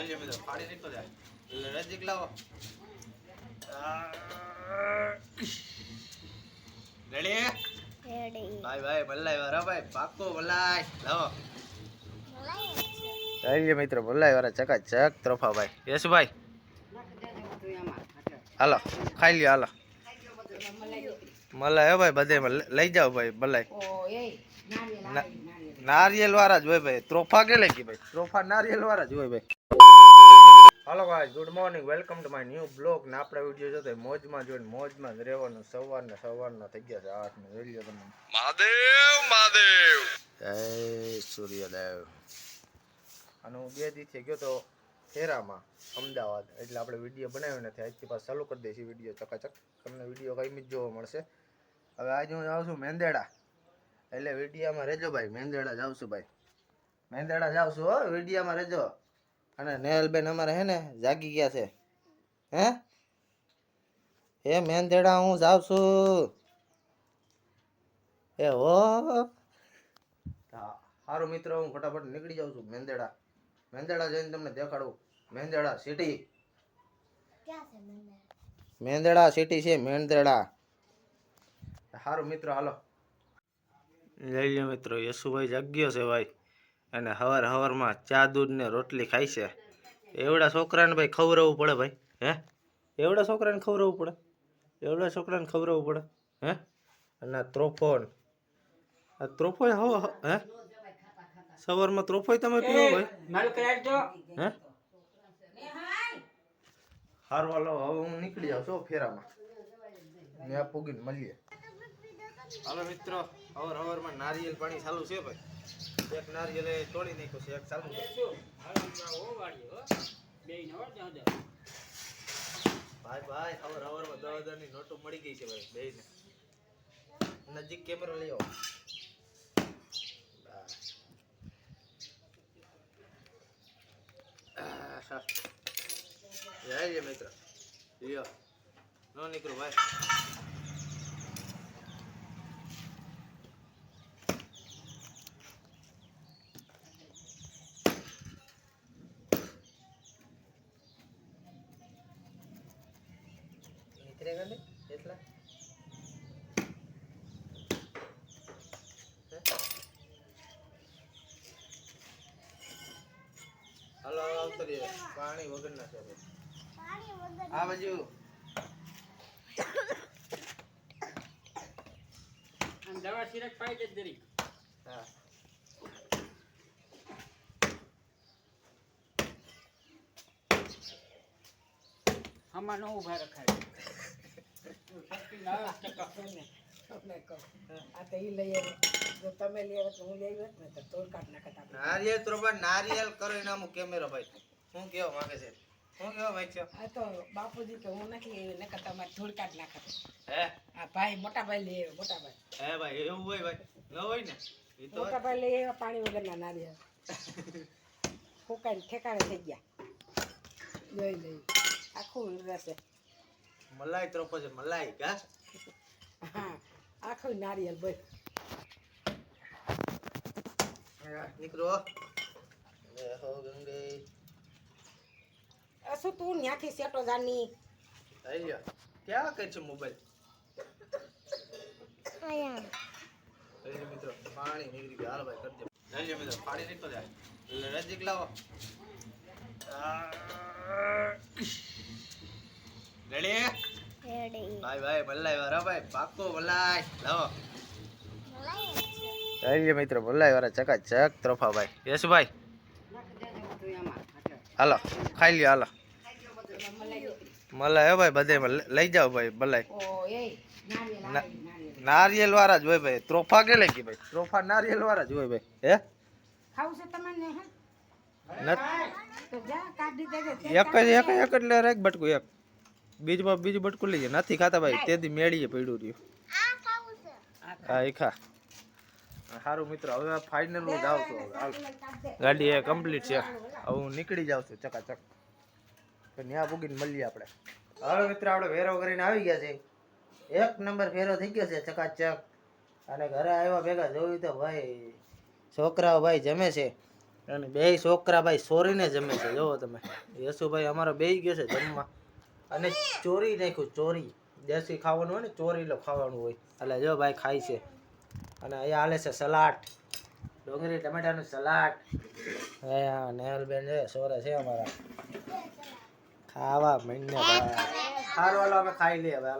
જલ્દી મિત્રો ફાડી નીકળો જાય એટલે નજીક લાવો રેડી રેડી ભાઈ ભાઈ મલાઈ વાળા ભાઈ પાકો મલાઈ લાવો મલાઈ જઈએ મિત્રો મલાઈ વાળા ચકાચક ત્રોફા ભાઈ યશભાઈ હાલો ખાઈ લ્યો હાલો મલાઈ હો ભાઈ બધે લઈ જાઓ ભાઈ મલાઈ ના- નારિયેલ વાળા જ હોય ભાઈ ત્રોફા કે લઈ ગઈ ભાઈ ત્રોફા નારિયેલ વાળા જ હોય ભાઈ હાલો ભાઈ good morning welcome to my new blog ને આપણે વીડિયો જોતો મોજમાં જોઈને મોજમાં જ રહેવાનું. સવારને સવારના થઈ ગયા છે આઠ ને જોઈ તમે મહાદેવ મહાદેવ. જય સૂર્યદેવ. અને હું બે દિવસે ગયો તો ફેરામાં અમદાવાદ. એટલે આપણે વીડિયો બનાવ્યો નથી. આજથી પાછા ચાલુ કરી દઈશું વીડિયો ચકાચક. તમને વીડિયો કઈ જ જોવા મળશે. હવે આજે હું જાઉં છું મેંદેડા. એટલે વિડીયામાં રહેજો ભાઈ. મેંદેડા જાઉં છું ભાઈ. મેંદેડા જાઉં છું હો. વિડીયામાં રહેજો અને નેહલબેન અમારે હે ને જાગી ગયા છે. હે? એ મેંદેડા હું જાઉં છું. એ હો. સારું મિત્ર હું ફટાફટ નીકળી જાઉં છું મેંદેડા મેંદેડા જઈને તમને દેખાડું. મેંદેડા સિટી મેંદેડા સિટી છે મેંદેડા સારું મિત્રો હાલો. લઈ લો મિત્રો યશુભાઈ જાગ્યો છે ભાઈ. અને હવાર હવારમાં ચા દૂધ ને રોટલી ખાય છે. એવડા છોકરાને ભાઈ ખવડાવવું પડે ભાઈ હે? એવડા છોકરાને ખવડાવવું પડે? એવડા છોકરાને ખવડાવવું પડે હે? અને આ ત્રોફોન. આ ત્રોફોય હવ હે? સવારમાં ત્રોફોય તમે પીવો ભાઈ. હે? હારું હાલો હવે હું નીકળી જાઉં છું ફેરામાં. ત્યાં પૂગીને મળીએ. હવે મિત્રો અવર અવરમાં નારિયેલ પાણી ચાલુ છે ભાઈ. એક નારિયેલ તોડી નાખ્યું છે, એક ચાલુ ભાઈ ભાઈ અવર અવરમાં દસ હજારની નોટો મળી ગઈ છે ભાઈ, બેયને. નજીક કેમેરો લઈ આવો. જય મિત્ર. લ્યો. નો નીકળો, ભાઈ. એટલા? હે? હાલો રહ્યો પાણી વગર ના છે ભાઈ. પાણી વગર આ બાજુ. દવા સિરક પાઈ દે જરી? હા. હમણાં ઊભા રખાય. ના ટકા તમને કહું. આ તો તો હું કેમેરો ભાઈ. શું કેવા માંગે છે? શું કેવા છે? આ તો બાપુજી કે હું નથી આવ્યો નકર તમારે ધૂળ કાઢ નાખત હે? આ ભાઈ મોટા ભાઈ લઈ આવ્યો મોટા ભાઈ હે ભાઈ એવું હોય ભાઈ? ન હોય ને? મોટા ભાઈ લઈ આવ્યા પાણી વગરના નારિયેલ. ફૂંકાઈને ઠેકાણે થઈ ગયા. લઈ લઈ આખું રહેશે મલાઈ ત્રોપો છે મલાઈ કા? હા આખું નારિયેલ બોલ નીકળો. હો ગંગે. શું તું ન્યાથી સેટો જાની? આવી ગયો. ક્યાં કે છે મોબાઈલ? મિત્રો. પાણી નીકળી ગયું. હાલ ભાઈ કરજો લઈ મિત્રો. પાણી નીકળો જાય નજીક લાવો. રેડી રેડી ભાઈ ભાઈ મલાઈ વાળા ભાઈ પાકો મલાઈ લાવો મલાઈ જઈએ મિત્રો મલાઈ વાળા ચકાચક ત્રોફા ભાઈ યશભાઈ. હાલો ખાઈ લ્યો હાલો. મલાઈ હો ભાઈ બધે લઈ જાઓ ભાઈ મલાઈ આવે, નારિયેલ વાળા જ હોય ભાઈ ત્રોફા કે લઈ ગઈ ભાઈ? ત્રોફા નારિયેલ વાળા જ હોય ભાઈ હે? ખાવું છે તમને એક જ એક જ એક જ એક બટકું એક. બીજમાં બીજું બટકું લઈ જાય નથી ખાતા ભાઈ. તેથી મેળીએ પડ્યું રહ્યું. હા એ ખા સારું મિત્રો. હવે ફાઇનલ હું જાઉં છું. ગાડી એ કમ્પ્લીટ છે. હવે હું નીકળી જાઉં છું. ચકાચક. ત્યાં પૂગીને મળીએ આપણે. હવે મિત્રો, આપણે ફેરો કરીને આવી ગયા છે એક નંબર ફેરો થઈ ગયો છે, ચકાચક. અને ઘરે આવ્યા ભેગા જોયું તો ભાઈ, છોકરાઓ ભાઈ જમે છે. અને બે છોકરા ભાઈ સોરીને જમે છે. જોવો તમે. યશુભાઈ અમારો બે ગયો છે જમવા. અને ચોરી નાખ્યું, ચોરી. દેશી ખાવાનું હોય ને, ચોરી લો ખાવાનું હોય. એટલે જો ભાઈ ખાય છે. અને અહીંયા હાલે છે સલાડ. ડુંગળી, ટમેટાનું સલાડ. હે હા નેહલબેન છે, સોરે છે અમારા. ખાવા મહિને સારું હાલો, અમે ખાઈ લઈએ હવે